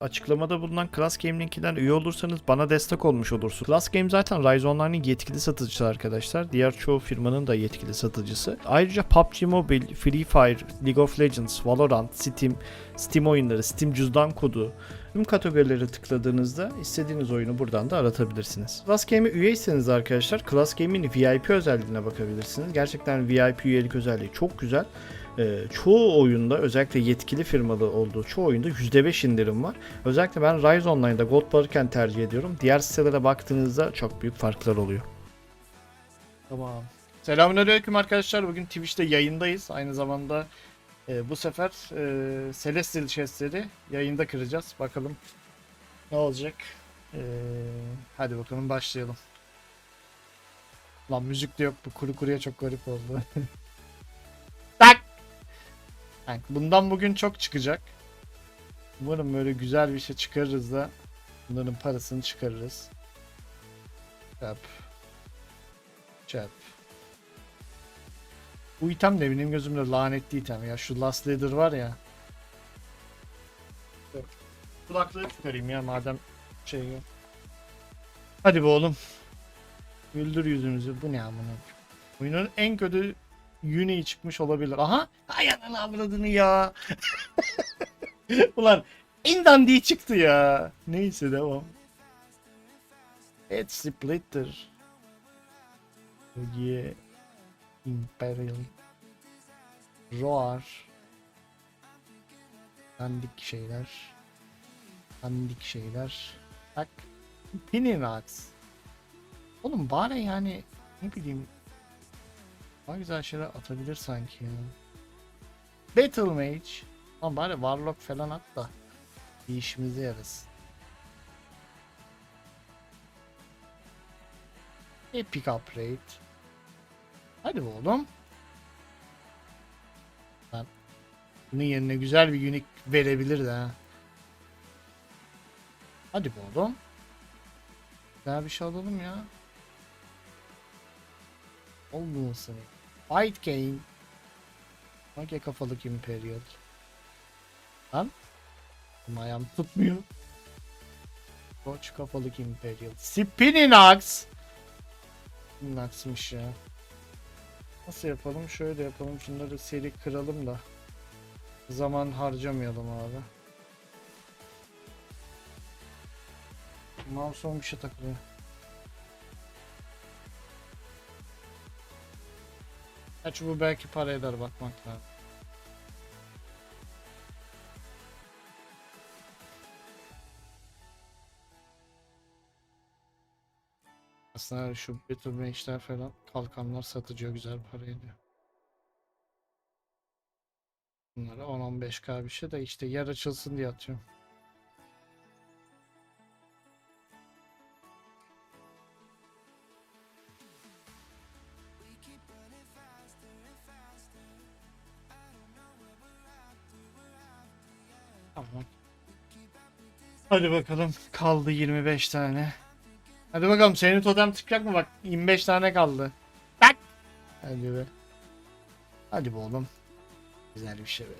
Açıklamada bulunan Class Game üye olursanız bana destek olmuş olursunuz. Class Game zaten Rise Online'ın yetkili satıcısı arkadaşlar. Diğer çoğu firmanın da yetkili satıcısı. Ayrıca PUBG Mobile, Free Fire, League of Legends, Valorant, Steam, Steam oyunları, Steam cüzdan kodu, tüm kategorileri tıkladığınızda istediğiniz oyunu buradan da aratabilirsiniz. Class Game'e üyeyseniz arkadaşlar Class Game'in VIP özelliğine bakabilirsiniz. Gerçekten VIP üyelik özelliği çok güzel. Ee, çoğu oyunda özellikle yetkili firmalı olduğu çoğu oyunda %5 indirim var. Özellikle ben Rise Online'da Gold Barken tercih ediyorum. Diğer sitelere baktığınızda çok büyük farklar oluyor. Tamam. Selamünaleyküm arkadaşlar. Bugün Twitch'te yayındayız. Aynı zamanda e, bu sefer e, Celestial Chest'leri yayında kıracağız. Bakalım ne olacak. E, hadi bakalım başlayalım. Lan müzik de yok. Bu kuru kuruya çok garip oldu. Yani bundan bugün çok çıkacak. Umarım böyle güzel bir şey çıkarırız da bunların parasını çıkarırız. Çöp. Çöp. Bu item de benim gözümde lanetli item ya. Şu Last Leader var ya. Kulaklığı çıkarayım ya madem şey yok. Hadi be oğlum. Güldür yüzümüzü. Bu ne amına? Oyunun en kötü Uni'yi çıkmış olabilir. Aha! Ay ananı avradını ya. Ulan en dandiği çıktı ya. Neyse devam. Head Splitter. Yeah. Imperial. Roar. Dandik şeyler. Dandik şeyler. Bak. Pininax. Oğlum bari yani ne bileyim daha güzel şeyler atabilir sanki ya. Battle Mage. Ama bari Warlock falan at da bir işimize yarasın. Epic Upgrade. Hadi oğlum. Lan. Bunun yerine güzel bir unique verebilir de ha. Hadi oğlum. Daha bir şey alalım ya. Olmasın. Fight Game. Mage kafalık Imperial. Lan. Ayağım tutmuyor. Koç kafalık Imperial. Spininax. Spininax'mış ya. Nasıl yapalım? Şöyle yapalım. Şunları seri kıralım da. Zaman harcamayalım abi. Mouse'um bir şey takılıyor. Gerçi bu belki para eder bakmak lazım. Aslında şu Battle Mage'ler falan kalkanlar satıcıyor güzel para ediyor. Bunlara 10-15k bir şey de işte yer açılsın diye atıyorum. Hadi bakalım. Kaldı 25 tane. Hadi bakalım senin totem çıkacak mı bak 25 tane kaldı. Bak. Hadi be. Hadi be oğlum. Güzel bir şey be.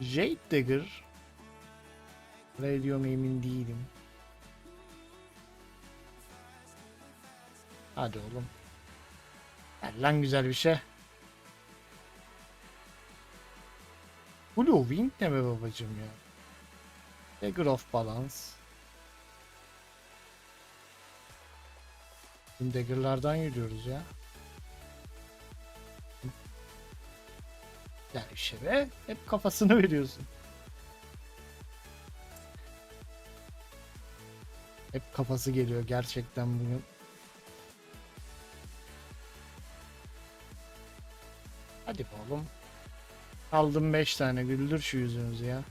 Jade Dagger. Radio emin değilim. Hadi oğlum. Ver lan güzel bir şey. Blue Wing ne be babacım ya. Dagger of Balance. Bizim dagger'lardan yürüyoruz ya. Yani işte be. Hep kafasını veriyorsun. Hep kafası geliyor gerçekten bugün. Hadi be oğlum. Aldım 5 tane güldür şu yüzünüzü ya.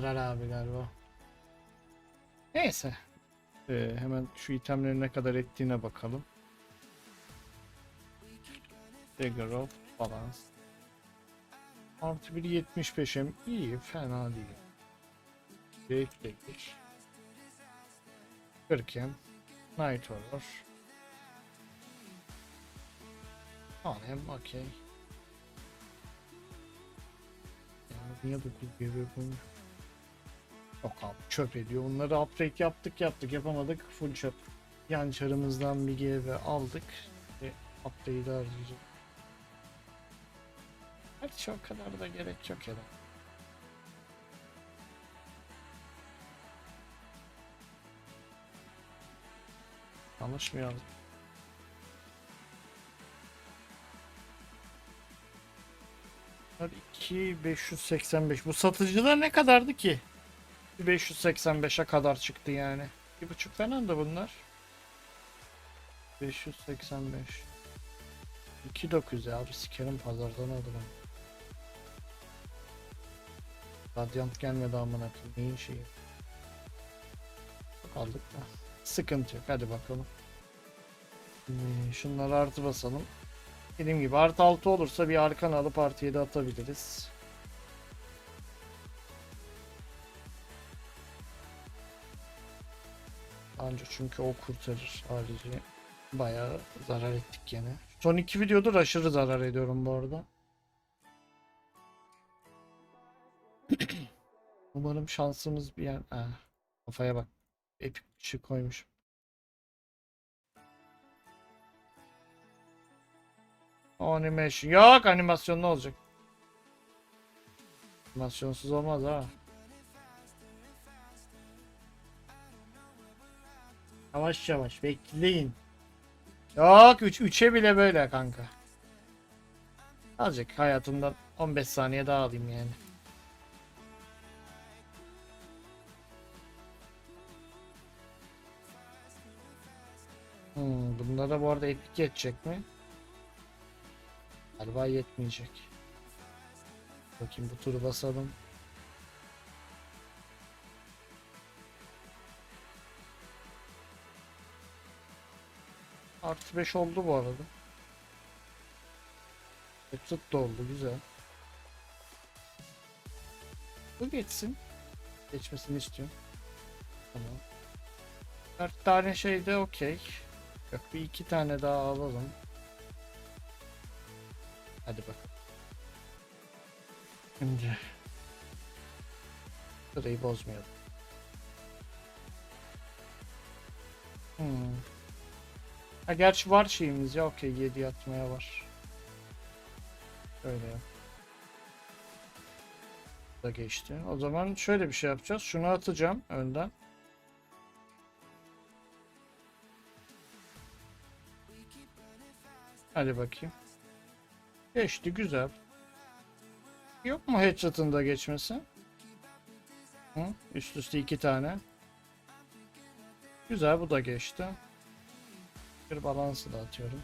Zarar abi galiba. Neyse. Ee, hemen şu itemlerin ne kadar ettiğine bakalım. Dagger of Balance. Artı 1 75'im iyi fena değil. Great Dagger. 40'em. Night Horror. Alayım okey. Ya niye 9 GB yapılmış? Yok abi çöp ediyor. Onları upgrade yaptık yaptık yapamadık full çöp. Yan çarımızdan bir GB aldık. Ve upgrade'i harcayacağım. Gerçi o kadar da gerek yok. Yanlış mı yazdım? Bunlar 2 585. Bu satıcılar ne kadardı ki? 585'e kadar çıktı yani. Bir buçuk falan da bunlar. 585. 2900 ya abi sikerim pazardan alırım. Radyant gelmedi amına koyayım. Neyin şeyi? Aldık da. Sıkıntı yok. Hadi bakalım. Şimdi şunları artı basalım. Dediğim gibi artı 6 olursa bir arkan alıp artı 7 atabiliriz. Anca çünkü o kurtarır harici. Bayağı zarar ettik gene. Son iki videodur aşırı zarar ediyorum bu arada. Umarım şansımız bir yer... Ha, kafaya bak. Epik bir şey koymuş. Animation. Yok animasyon ne olacak? Animasyonsuz olmaz ha. Yavaş yavaş bekleyin. Yok 3 3'e bile böyle kanka. Azıcık hayatımdan 15 saniye daha alayım yani. Hmm, bunlara bu arada epik yetecek mi? Galiba yetmeyecek. Bakayım bu turu basalım. Artı 5 oldu bu arada. Exit da oldu güzel. Bu geçsin. Geçmesini istiyorum. Tamam. 4 tane şey de okey. Yok bir iki tane daha alalım. Hadi bak. Şimdi sırayı bozmayalım. Hmm. Ha gerçi var şeyimiz ya okey 7 yatmaya var. Öyle ya. Da geçti. O zaman şöyle bir şey yapacağız. Şunu atacağım önden. Hadi bakayım. Geçti güzel. Yok mu headshot'ın da geçmesi? Hı? Üst üste iki tane. Güzel bu da geçti. Bir balansı da atıyorum.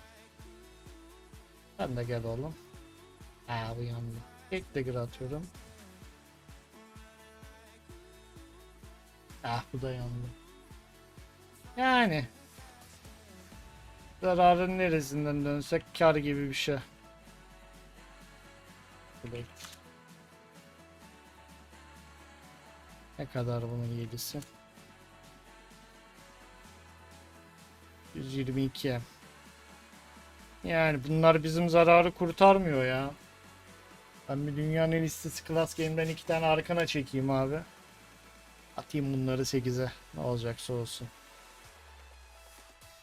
Sen de gel oğlum. Aa bu yandı. Tek dagger atıyorum. Ah bu da yandı. Yani. Zararın neresinden dönsek kar gibi bir şey. Ne kadar bunun yedisi? 122. Yani bunlar bizim zararı kurtarmıyor ya. Ben bir dünyanın en iyisi Class Game'den iki tane arkana çekeyim abi. Atayım bunları 8'e. Ne olacaksa olsun.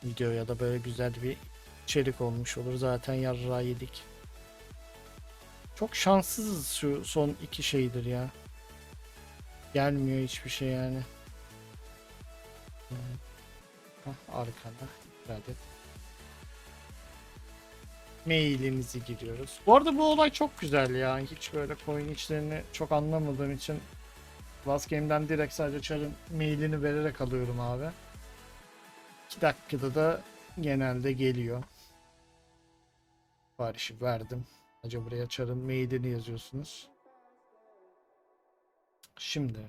Videoya da böyle güzel bir içerik olmuş olur. Zaten yarra yedik. Çok şanssızız şu son iki şeydir ya. Gelmiyor hiçbir şey yani. Hah, arkada. Dikkat et. Mailimizi giriyoruz. Bu arada bu olay çok güzel ya. Hiç böyle coin içlerini çok anlamadığım için Last Game'den direkt sadece çarın mailini vererek alıyorum abi. 2 dakikada da genelde geliyor. Siparişi verdim. Acaba buraya çarın mailini yazıyorsunuz. Şimdi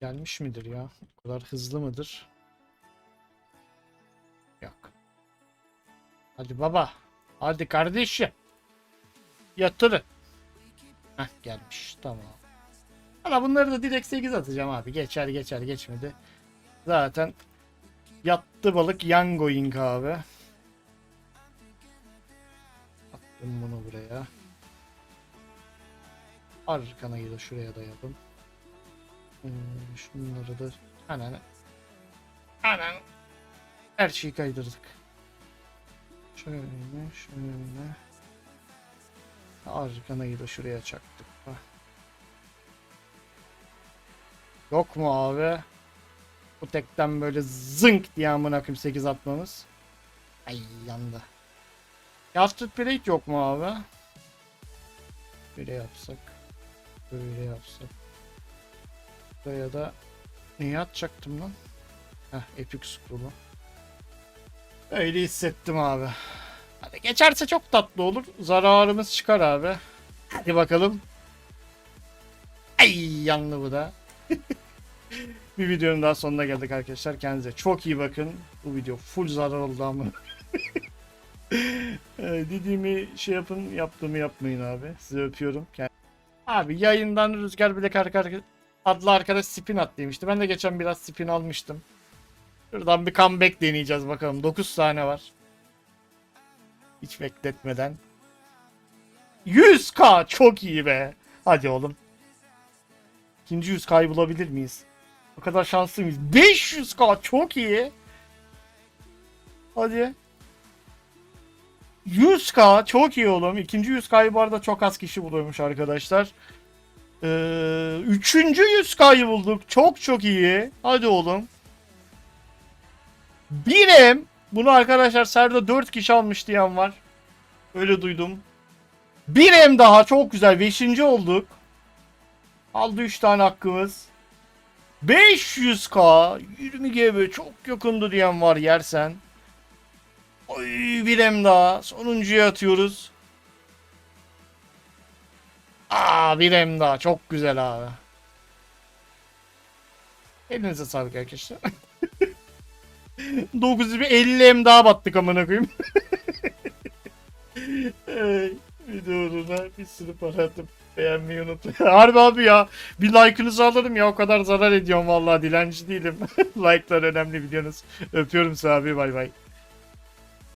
gelmiş midir ya? O kadar hızlı mıdır? Yok. Hadi baba. Hadi kardeşim. Yatırın. Heh gelmiş. Tamam. Valla bunları da direkt 8 atacağım abi. Geçer geçer geçmedi. Zaten yattı balık yan going abi. Yapın bunu buraya. Arkanayı da şuraya da yapın. Ee, şunları da anan anan her şeyi kaydırdık. Şöyle şöyle arkanayı da şuraya çaktık. Yok mu abi? Bu tekten böyle zınk diye amına koyayım 8 atmamız. Ay yandı. After plate yok mu abi? Böyle yapsak. Böyle yapsak. Buraya da neyi atacaktım lan? Heh Epic Scroll'u. Öyle hissettim abi. Hadi geçerse çok tatlı olur. Zararımız çıkar abi. Hadi bakalım. Ay yandı bu da. Bir videonun daha sonuna geldik arkadaşlar. Kendinize çok iyi bakın. Bu video full zarar oldu ama. Ee, Dediğimi şey yapın, yaptığımı yapmayın abi. Sizi öpüyorum. Abi yayından Rüzgar Bilek adlı arkadaş spin at demişti. Ben de geçen biraz spin almıştım. Şuradan bir comeback deneyeceğiz bakalım. 9 tane var. Hiç bekletmeden. 100k çok iyi be. Hadi oğlum. İkinci 100k'yı bulabilir miyiz? O kadar şanslı mıyız? 500k çok iyi. Hadi. 100k çok iyi oğlum. İkinci 100k'yı bu arada çok az kişi buluyormuş arkadaşlar. Ee, üçüncü 100k'yı bulduk. Çok çok iyi. Hadi oğlum. Birem. Bunu arkadaşlar Serda 4 kişi almış diyen var. Öyle duydum. Bir em daha çok güzel. Beşinci olduk. Aldı 3 tane hakkımız. 500k 20 GB çok yakındı diyen var yersen. Oy bir em daha. Sonuncuya atıyoruz. Aa bir em daha. Çok güzel abi. Elinize sağlık arkadaşlar. 950 em daha battık amına koyayım. Videolarına bir sürü para atıp beğenmeyi unutmayın. Harbi abi ya. Bir like'ınızı alırım ya. O kadar zarar ediyorum vallahi dilenci değilim. Like'lar önemli videonuz. Öpüyorum sizi abi. Bay bay.